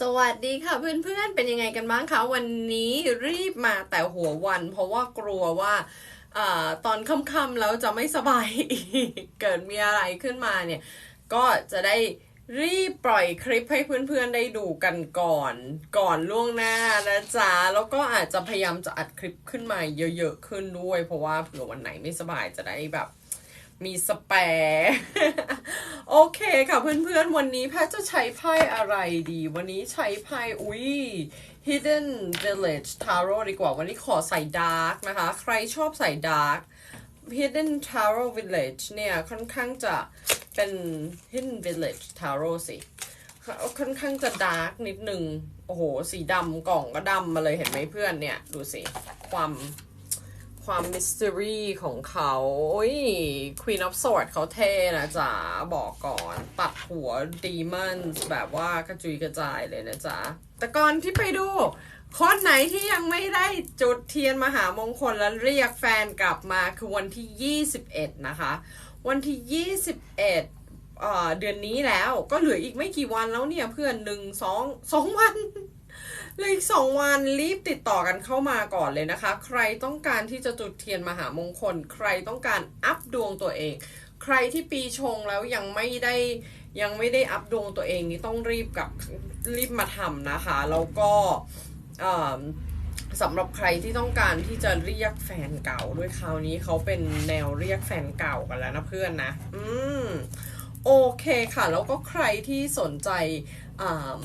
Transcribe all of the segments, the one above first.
สวัสดีค่ะเพื่อนๆ เป็นยังไงกันบ้างคะ วันนี้รีบมาแต่หัววัน เพราะว่ากลัวว่าอตอนค่ำๆแล้วจะไม่สบายอีก เกิดมีอะไรขึ้นมาเนี่ย ก็จะได้รีบปล่อยคลิปให้เพื่อนๆได้ดูกันก่อน ก่อนล่วงหน้านะจ๊ะ แล้วก็อาจจะพยายามจะอัดคลิปขึ้นมาเยอะๆขึ้นด้วย เพราะว่าเผื่อวันไหนไม่สบายจะได้แบบ มีสแปร์โอเคค่ะเพื่อนๆ วันนี้แพทจะใช้ไพ่อะไรดี วันนี้ใช้ไพ่อุ้ย Hidden Village Tarot ดีกว่า วันนี้ขอใส่ดาร์กนะคะ ใครชอบใส่ดาร์ก Hidden Tarot Village เนี่ยค่อนข้างจะเป็น Hidden Village Tarot สิค่อนข้างจะดาร์กนิดนึง โอ้โห สีดำกล่องก็ดำมาเลยเห็นไหมเพื่อนเนี่ย ดูสิ ความ ความมิส t ต r y ของเขาโอ้ย Queen of Swords เขาเท่นะจ๊ะ บอกก่อนตัดหัว Demons แบบว่ากระจุยกระจายเลยนะจ๊ะ แต่ก่อนที่ไปดูคนไหนที่ยังไม่ได้จุดเทียนมหามงคลแล้วเรียกแฟนกลับมาคือวันที่ 21 นะคะ วันที่ 21เอ่อเดือนนี้แล้วก็เหลืออีกไม่กี่วันแล้วเนี่ยเพื่อนหนึ่งสองสองวัน เลยอีกสองวันรีบติดต่อกันเข้ามาก่อนเลยนะคะ ใครต้องการที่จะจุดเทียนมหามงคล ใครต้องการอัพดวงตัวเอง ใครที่ปีชงแล้วยังไม่ได้ยังไม่ได้อัพดวงตัวเองนี่ต้องรีบกับรีบมาทำนะคะ แล้วก็สำหรับใครที่ต้องการที่จะเรียกแฟนเก่าด้วยคราวนี้เขาเป็นแนวเรียกแฟนเก่ากันแล้วนะเพื่อนนะ อืมโอเคค่ะ แล้วก็ใครที่สนใจอ่า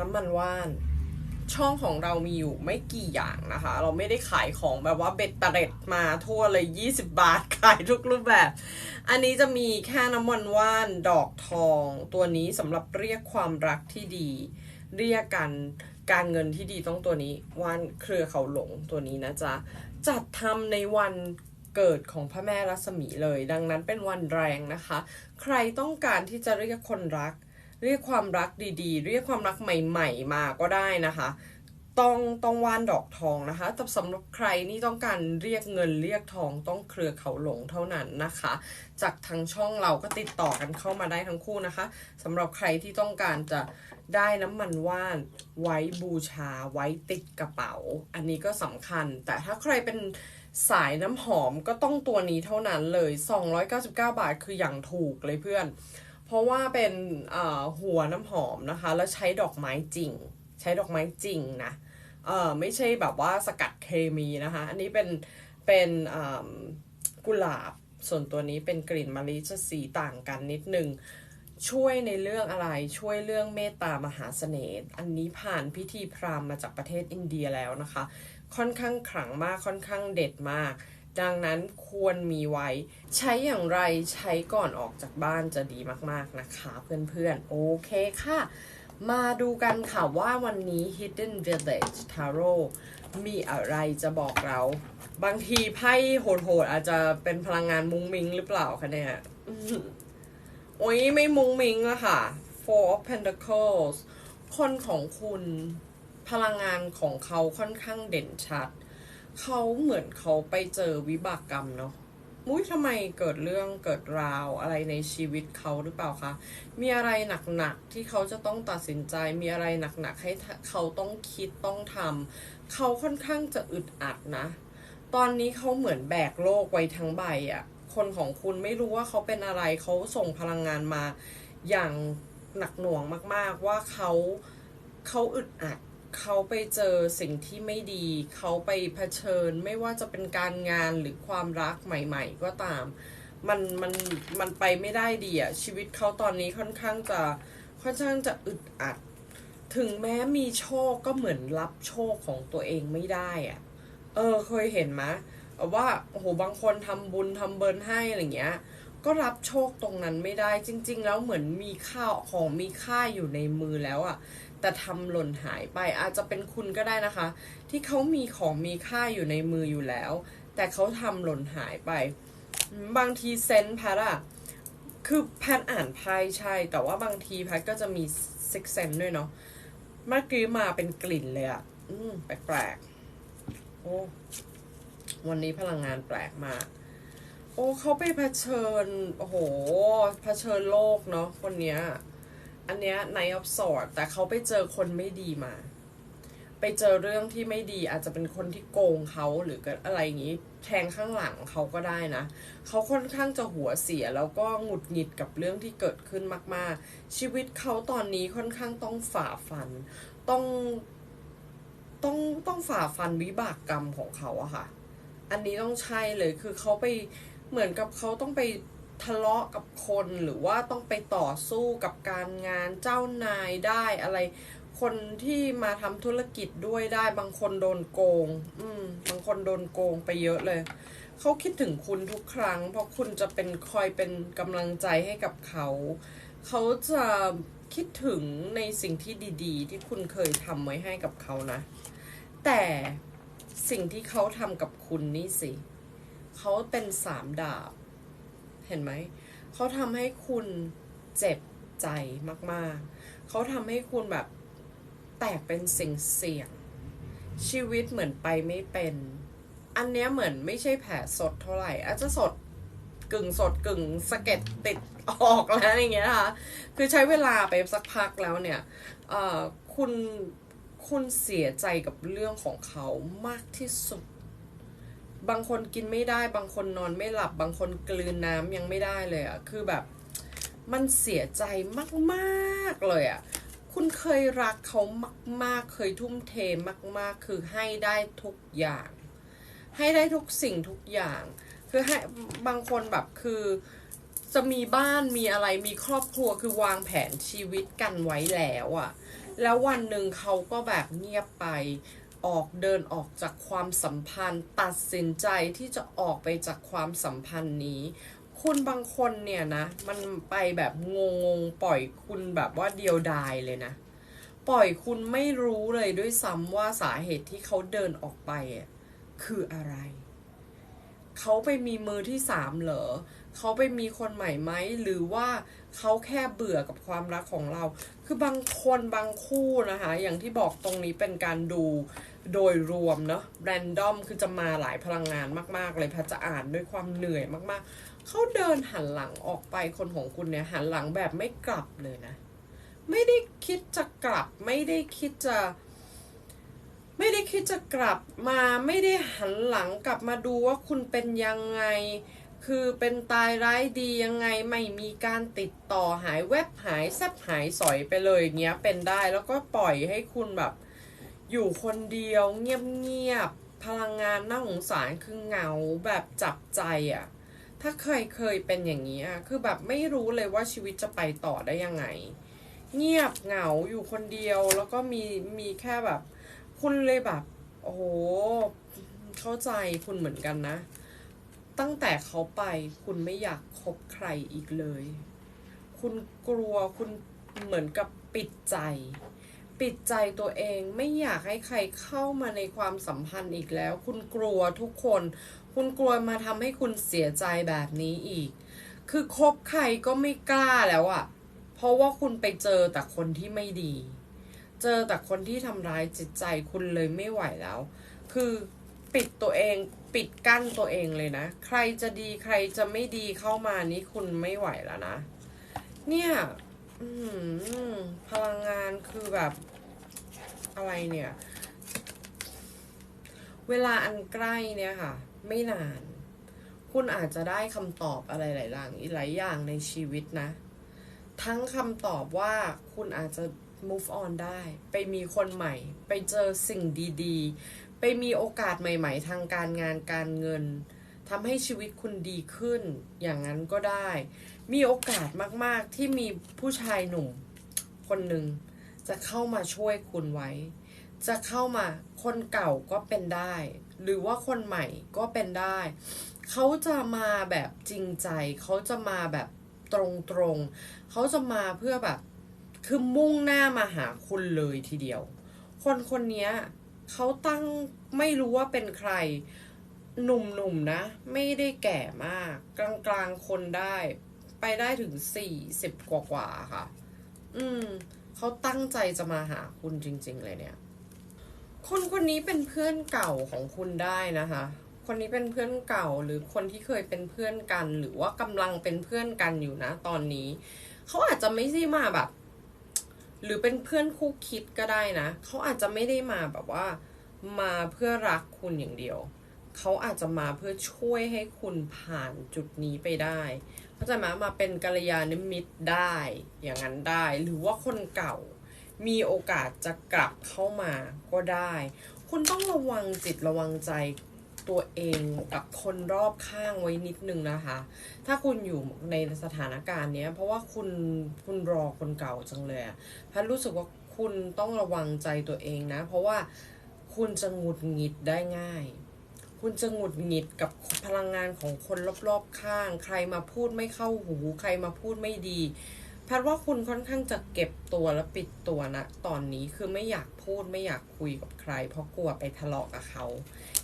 น้ำมันว่าน ช่องของเรามีอยู่ไม่กี่อย่างนะคะ เราไม่ได้ขายของแบบว่าเบ็ดเตร็ดมาทั่วเลย 20 บาทขายทุกรูปแบบ อันนี้จะมีแค่น้ำมันว่านดอกทองตัวนี้สำหรับเรียกความรักที่ดี เรียกกันการเงินที่ดีต้องตัวนี้ว่านเครือเขาหลงตัวนี้นะจ๊ะจัดทำในวันเกิดของพระแม่รัศมีเลย ดังนั้นเป็นวันแรงนะคะ ใครต้องการที่จะเรียกคนรัก เรียกความรักดีๆ เรียกความรักใหม่ ๆ มาก็ได้นะคะ ต้องต้องว่านดอกทองนะคะแต่สำหรับใครนี่ต้องการเรียกเงินเรียกทองต้องเครือเขาหลงเท่านั้นนะคะ จากทางช่องเราก็ติดต่อกันเข้ามาได้ทั้งคู่นะคะสำหรับใครที่ต้องการจะได้น้ำมันว่านไว้บูชาไว้ติดกระเป๋า อันนี้ก็สำคัญ แต่ถ้าใครเป็นสายน้ำหอมก็ต้องตัวนี้เท่านั้นเลย 299 บาทคืออย่างถูกเลยเพื่อน เพราะว่าเป็นหัวน้ำหอมนะคะ แล้วใช้ดอกไม้จริง ใช้ดอกไม้จริงนะเออไม่ใช่แบบว่าสกัดเคมีนะคะ อันนี้เป็นเป็นกุหลาบส่วนตัวนี้เป็นกลิ่นมะลิจะสีต่างกันนิดนึงช่วยในเรื่องอะไรช่วยเรื่องเมตตามหาเสน่ห์อันนี้ผ่านพิธีพราหมณ์มาจากประเทศอินเดียแล้วนะคะ ค่อนข้างขลังมากค่อนข้างเด็ดมาก ดังนั้นควรมีไว้ ใช้อย่างไรใช้ก่อนออกจากบ้านจะดีมากๆนะคะเพื่อนๆ โอเคค่ะ มาดูกันค่ะว่าวันนี้ Hidden Village Tarot มีอะไรจะบอกเรา บางทีไพ่โหดๆอาจจะเป็นพลังงานมุงมิงหรือเปล่าคะเนี่ยโอ้ยไม่มุงมิงอะค่ะ Four of Pentacles คนของคุณพลังงานของเขาค่อนข้างเด่นชัด เขาเหมือนเขาไปเจอวิบากกรรมเนาะมุ้ยทำไมเกิดเรื่องเกิดราวอะไรในชีวิตเขาหรือเปล่าคะ มีอะไรหนักๆที่เขาจะต้องตัดสินใจ มีอะไรหนักๆให้เขาต้องคิดต้องทำเขาค่อนข้างจะอึดอัดนะ ตอนนี้เขาเหมือนแบกโลกไว้ทั้งใบอะ่ะ คนของคุณไม่รู้ว่าเขาเป็นอะไร เขาส่งพลังงานมาอย่างหนักหน่วงมากๆว่าเขาเขาอึดอัด เขาไปเจอสิ่งที่ไม่ดี เขาไปเผชิญไม่ว่าจะเป็นการงานหรือความรักใหม่ ๆ ก็ตาม มันมันมันไปไม่ได้ดีอะชีวิตเขาตอนนี้ค่อนข้างจะค่อนข้างจะอึดอัด ถึงแม้มีโชคก็เหมือนรับโชคของตัวเองไม่ได้อะเออเคยเห็นไหมว่าโอ้โหบางคนทำบุญทำเบิร์นให้อะไรเงี้ย ก็รับโชคตรงนั้นไม่ได้จริง ๆ แล้วเหมือนมีข้าวของมีค่าอยู่ในมือแล้วอะ แต่ทำหล่นหายไปอาจจะเป็นคุณก็ได้นะคะ ที่เขามีของมีค่าอยู่ในมืออยู่แล้ว แต่เขาทำหล่นหายไป บางทีเซนส์แพทอะคือแพทอ่านไพ่ใช่ แต่ว่าบางทีแพทก็จะมีซิกเซนด้วยเนาะเมื่อกี้มาเป็นกลิ่นเลยอะอืมแปลกๆโอ้วันนี้พลังงานแปลกมากโอ้เขาไปเผชิญโอ้โหเผชิญโลกเนาะคนเนี้ย อันเนี้ย Knight of Swords แต่เขาไปเจอคนไม่ดีมา ไปเจอเรื่องที่ไม่ดีอาจจะเป็นคนที่โกงเขาหรืออะไรอย่างนี้แทงข้างหลังเขาก็ได้นะ เขาค่อนข้างจะหัวเสียแล้วก็หงุดหงิดกับเรื่องที่เกิดขึ้นมาก ๆ ชีวิตเขาตอนนี้ค่อนข้างต้องฝ่าฟัน ต้องต้องต้องฝ่าฟันวิบากกรรมของเขาอะค่ะ อันนี้ต้องใช่เลยคือเขาไปเหมือนกับเขาต้องไป ทะเลาะกับคนหรือว่าต้องไปต่อสู้กับการงานเจ้านายได้อะไร คนที่มาทำธุรกิจด้วยได้บางคนโดนโกง อืม บางคนโดนโกงไปเยอะเลยเขาคิดถึงคุณทุกครั้ง เพราะคุณจะเป็นคอยเป็นกำลังใจให้กับเขา เขาจะคิดถึงในสิ่งที่ดีๆ ที่คุณเคยทำไว้ให้กับเขานะ แต่สิ่งที่เขาทำกับคุณนี่สิ เขาเป็นสามดาบ เห็นไหม เขาทำให้คุณเจ็บใจมากๆ เขาทำให้คุณแบบแตกเป็นสิ่งเสี่ยง ชีวิตเหมือนไปไม่เป็น อันเนี้ยเหมือนไม่ใช่แผลสดเท่าไหร่ อาจจะสดกึ่งสดกึ่งสะเก็ดติดออกแล้วอย่างเงี้ยนะคะคือใช้เวลาไปสักพักแล้วเนี่ยคุณคุณเสียใจกับเรื่องของเขามากที่สุด บางคนกินไม่ได้ บางคนนอนไม่หลับ บางคนกลืนน้ำยังไม่ได้เลยอะคือแบบ มันเสียใจมากๆเลยอะคุณเคยรักเขามากๆ เคยทุ่มเทมากๆ คือให้ได้ทุกอย่าง ให้ได้ทุกสิ่งทุกอย่าง คือให้บางคนแบบคือจะมีบ้านมีอะไรมีครอบครัวคือวางแผนชีวิตกันไว้แล้วอะแล้ววันหนึ่งเขาก็แบบเงียบไป ออกเดินออกจากความสัมพันธ์ ตัดสินใจที่จะออกไปจากความสัมพันธ์นี้ คุณบางคนเนี่ยนะ มันไปแบบงงงๆปล่อยคุณแบบว่าเดียวดายเลยนะ ปล่อยคุณไม่รู้เลยด้วยซ้ำว่าสาเหตุที่เขาเดินออกไปคืออะไร เขาไปมีมือที่สามเหรอ เขาไปมีคนใหม่ไหมหรือว่าเขาแค่เบื่อกับความรักของเรา คือบางคนบางคู่นะคะ อย่างที่บอกตรงนี้เป็นการดูโดยรวมเนาะแรนดอมคือจะมาหลายพลังงานมาก ๆ เลยพทย์จะอ่านด้วยความเหนื่อยมากๆ เขาเดินหันหลังออกไปคนของคุณเนี่ยหันหลังแบบไม่กลับเลยนะ ไม่ได้คิดจะกลับ ไม่ได้คิดจะไม่ได้คิดจะกลับมาไม่ได้หันหลังกลับมาดูว่าคุณเป็นยังไง คือเป็นตายร้ายดียังไงไม่มีการติดต่อหายแวบหายแซบหายสอยไปเลยเงี้ยเป็นได้แล้วก็ปล่อยให้คุณแบบ อยู่คนเดียวเงียบๆพลังงานน่าสงสารคือเหงาแบบจับใจอะ่ะถ้าเคยเคยเป็นอย่างนี้อะคือแบบไม่รู้เลยว่าชีวิตจะไปต่อได้ยังไง เงียบเหงาอยู่คนเดียวแล้วก็มีมีแค่แบบ คุณเลยแบบ โอ้โหเข้าใจคุณเหมือนกันนะ ตั้งแต่เขาไปคุณไม่อยากคบใครอีกเลย คุณกลัวคุณเหมือนกับปิดใจ ปิดใจตัวเองไม่อยากให้ใครเข้ามาในความสัมพันธ์อีกแล้ว คุณกลัวทุกคน คุณกลัวมาทำให้คุณเสียใจแบบนี้อีก คือคบใครก็ไม่กล้าแล้วอะเพราะว่าคุณไปเจอแต่คนที่ไม่ดี เจอแต่คนที่ทำร้ายจิตใจคุณเลยไม่ไหวแล้ว คือ ปิดตัวเองปิดกั้นตัวเองเลยนะ ใครจะดีใครจะไม่ดีเข้ามานี้คุณไม่ไหวแล้วนะ เนี่ยพลังงานคือแบบอะไรเนี่ย เวลาอันใกล้เนี่ยค่ะ ไม่นาน คุณอาจจะได้คำตอบอะไรหลายอย่างหลายอย่างในชีวิตนะ ทั้งคำตอบว่าคุณอาจจะ move on ได้ ไปมีคนใหม่ ไปเจอสิ่งดี ๆ ไปมีโอกาสใหม่ ๆ ทางการงานการเงินทำให้ชีวิตคุณดีขึ้นอย่างนั้นก็ได้ มีโอกาสมากๆที่มีผู้ชายหนุ่ม คนหนึ่งจะเข้ามาช่วยคุณไว้ จะเข้ามาคนเก่าก็เป็นได้ หรือว่าคนใหม่ก็เป็นได้ เขาจะมาแบบจริงใจ เขาจะมาแบบตรงๆ เขาจะมาเพื่อแบบ คือมุ่งหน้ามาหาคุณเลยทีเดียว คนคนนี้ เขาตั้งไม่รู้ว่าเป็นใคร หนุ่มๆนะ ไม่ได้แก่มาก กลางๆคนได้ ไปได้ถึงสี่สิบกว่าๆค่ะ อืมเขาตั้งใจจะมาหาคุณจริง ๆ เลยเนี่ย คนคนนี้เป็นเพื่อนเก่าของคุณได้นะคะ คนนี้เป็นเพื่อนเก่าหรือคนที่เคยเป็นเพื่อนกัน หรือว่ากำลังเป็นเพื่อนกันอยู่นะ ตอนนี้ เขาอาจจะไม่ใช่มาแบบ หรือเป็นเพื่อนคู่คิดก็ได้นะ เขาอาจจะไม่ได้มาแบบว่า มาเพื่อรักคุณอย่างเดียว เขาอาจจะมาเพื่อช่วยให้คุณผ่านจุดนี้ไปได้เข้าใจไหมมาเป็นกัลยาณมิตรได้ อย่างนั้นได้ หรือว่าคนเก่ามีโอกาสจะกลับเข้ามาก็ได้ คุณต้องระวังจิตระวังใจ ตัวเองกับคนรอบข้างไว้นิดนึงนะคะ ถ้าคุณอยู่ในสถานการณ์เนี้ย เพราะว่าคุณคุณรอคนเก่าจังเลยอะพันรู้สึกว่าคุณต้องระวังใจตัวเองนะ เพราะว่าคุณจะหงุดหงิดได้ง่าย คุณจะหงุดหงิดกับพลังงานของคนรอบๆข้าง ใครมาพูดไม่เข้าหู ใครมาพูดไม่ดีแพทย์ว่าคุณค่อนข้างจะเก็บตัวและปิดตัวนะ ตอนนี้คือไม่อยากพูดไม่อยากคุยกับใคร เพราะกลัวไปทะเลาะกับเขา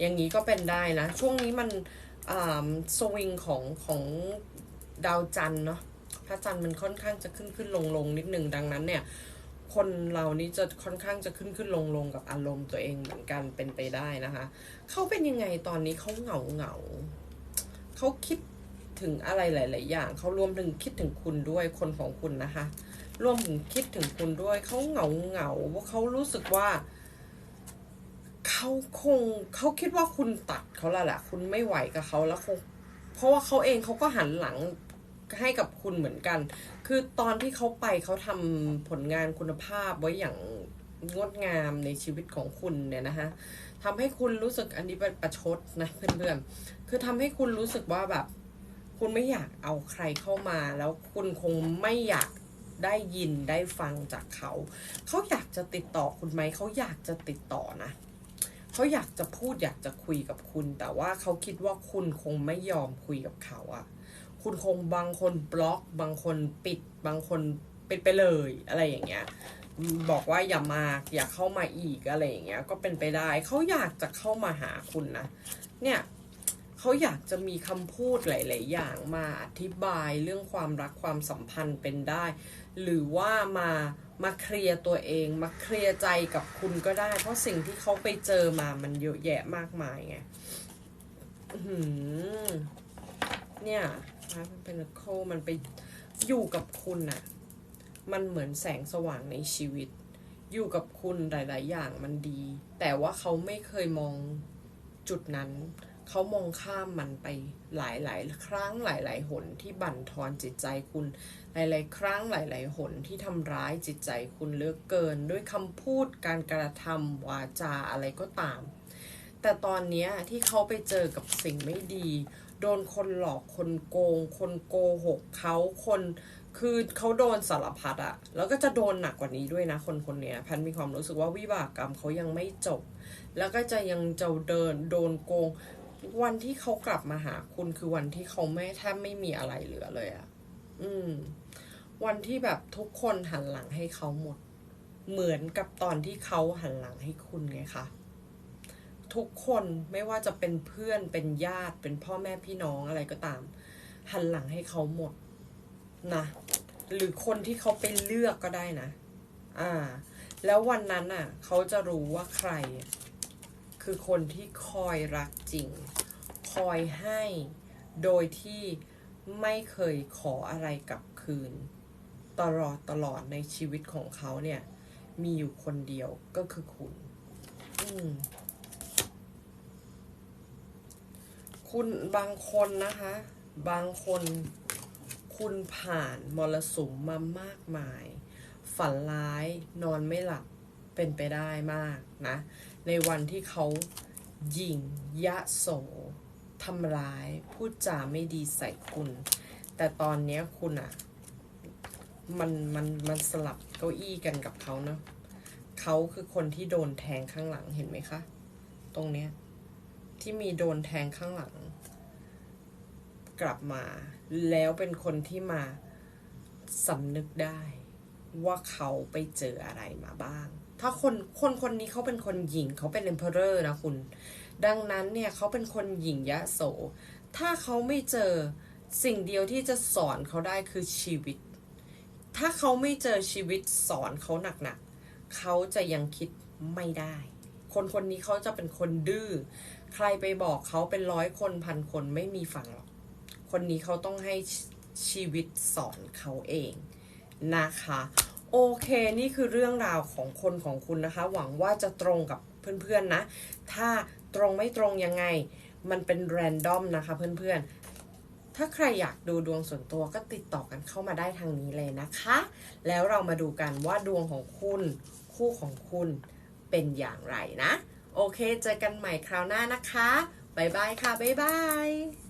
อย่างนี้ก็เป็นได้นะ ช่วงนี้มันสวิงของของดาวจันทร์เนาะพระจันทร์มันค่อนข้างจะขึ้นขึ้นลงลงนิดหนึ่งดังนั้นเนี่ย คนเรานี้จะค่อนข้างจะขึ้นขึ้นลงลงกับอารมณ์ตัวเองเหมือนกันเป็นไปได้นะคะเขาเป็นยังไงตอนนี้เขาเหงาเหงาเขาคิดถึงอะไรหลาย ๆ อย่างเขารวมถึงคิดถึงคุณด้วยคนของคุณนะคะ รวมถึงคิดถึงคุณด้วยเขาเหงาเหงาว่าเขารู้สึกว่าเเขาคงเขาคิดว่าคุณตัดเขาแล้วแหละคุณไม่ไหวกับเขาแล้วคงเพราะว่าเขาเองเขาก็หันหลังให้กับคุณเหมือนกัน คือตอนที่เขาไปเขาทำผลงานคุณภาพไว้อย่างงดงามในชีวิตของคุณเนี่ยนะคะทำให้คุณรู้สึกอันนี้เป็นประชดนะเพื่อนๆ คือทำให้คุณรู้สึกว่าแบบ คุณไม่อยากเอาใครเข้ามา แล้วคุณคงไม่อยากได้ยินได้ฟังจากเขา เขาอยากจะติดต่อคุณไหม เขาอยากจะติดต่อนะ เขาอยากจะพูดอยากจะคุยกับคุณ แต่ว่าเขาคิดว่าคุณคงไม่ยอมคุยกับเขาอะคุณคงบางคนบล็อกบางคนปิดบางคนปิดไปเลยอะไรอย่างเงี้ยบอกว่าอย่ามาอย่าเข้ามาอีกอะไรอย่างเงี้ย ก็เป็นไปได้เขาอยากจะเข้ามาหาคุณนะ เนี่ยเขาอยากจะมีคำพูดหลาย ๆ อย่างมาอธิบายเรื่องความรักความสัมพันธ์เป็นได้ หรือว่ามามาเคลียร์ตัวเอง มาเคลียร์ใจกับคุณก็ได้ เพราะสิ่งที่เขาไปเจอมามันเยอะแยะมากมายไงเนี่ยมันเป็นโคมันไปอยู่กับคุณอะมันเหมือนแสงสว่างในชีวิต อยู่กับคุณหลาย ๆ อย่างมันดี แต่ว่าเขาไม่เคยมองจุดนั้น เขามองข้ามมันไปหลายๆครั้งหลายๆหนที่บั่นทอนจิตใจคุณ หลายๆครั้งหลายๆหนที่ทำร้ายจิตใจคุณเลือกเกิน ด้วยคำพูดการกระทำวาจาอะไรก็ตาม แต่ตอนนี้ที่เขาไปเจอกับสิ่งไม่ดี โดนคนหลอกคนโกง คนโกหกเขาคนคือเขาโดนสารพัดอะแล้วก็จะโดนหนักกว่านี้ด้วยนะคนคนนี้แพนมีความรู้สึกว่าวิบากกรรมเขายังไม่จบ แล้วก็จะยังจะเดินโดนโกง วันที่เขากลับมาหาคุณคือวันที่เขาไม่แทบไม่มีอะไรเหลือเลยอะอืม วันที่แบบทุกคนหันหลังให้เขาหมด เหมือนกับตอนที่เขาหันหลังให้คุณไงคะทุกคนไม่ว่าจะเป็นเพื่อนเป็นญาติเป็นพ่อแม่พี่น้องอะไรก็ตาม หันหลังให้เขาหมดนะหรือคนที่เขาไปเลือกก็ได้นะ อ่า แล้ววันนั้นอะ เขาจะรู้ว่าใคร คือคนที่คอยรักจริง คอยให้โดยที่ไม่เคยขออะไรกลับคืน ตลอดตลอดในชีวิตของเขาเนี่ย มีอยู่คนเดียวก็คือคุณ อืมคุณบางคนนะคะ บางคนคุณผ่านมรสุมมามากมาย ฝันร้ายนอนไม่หลับ เป็นไปได้มากนะ ในวันที่เขายิงยะโสทำร้ายพูดจาไม่ดีใส่คุณ แต่ตอนนี้คุณอะมันมันมันสลับเก้าอี้กันกับเขาเนาะเขาคือคนที่โดนแทงข้างหลังเห็นไหมคะ ตรงเนี้ยที่มีโดนแทงข้างหลัง กลับมา แล้วเป็นคนที่มาสำนึกได้ ว่าเขาไปเจออะไรมาบ้าง ถ้าคนคนคนนี้เขาเป็นคนหญิงเขาเป็น emperor นะคุณ ดังนั้นเนี่ยเขาเป็นคนหญิงยะโส ถ้าเขาไม่เจอสิ่งเดียวที่จะสอนเขาได้คือชีวิต ถ้าเขาไม่เจอชีวิตสอนเขาหนักๆเขาจะยังคิดไม่ได้ คนคนนี้เขาจะเป็นคนดื้อ ใครไปบอกเขาเป็นร้อยคนพันคนไม่มีฟังหรอก คนนี้เขาต้องให้ชีวิตสอนเขาเองนะคะ โอเค นี่คือเรื่องราวของคนของคุณนะคะ หวังว่าจะตรงกับเพื่อนๆนะ ถ้าตรงไม่ตรงยังไง มันเป็นแรนดอมนะคะเพื่อนๆ ถ้าใครอยากดูดวงส่วนตัวก็ติดต่อกันเข้ามาได้ทางนี้เลยนะคะ แล้วเรามาดูกันว่าดวงของคุณคู่ของคุณเป็นอย่างไรนะ โอเค เจอกันใหม่คราวหน้านะคะ บ๊ายบายค่ะ บ๊ายบาย